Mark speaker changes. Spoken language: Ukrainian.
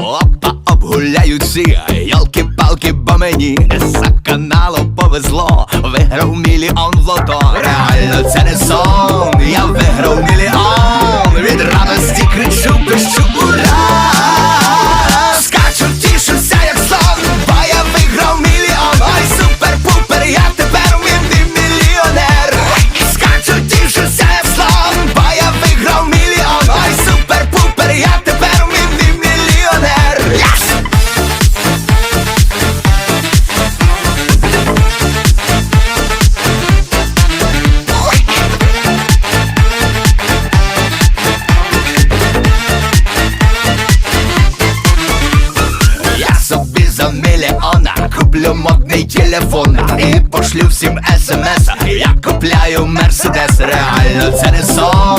Speaker 1: Опа, обгуляють всі. Йолки-палки, бо мені за каналу повезло. Виграв мільйон в лото куплю телефон. І пошлю всім смс Я купляю мерседес, реально це не сон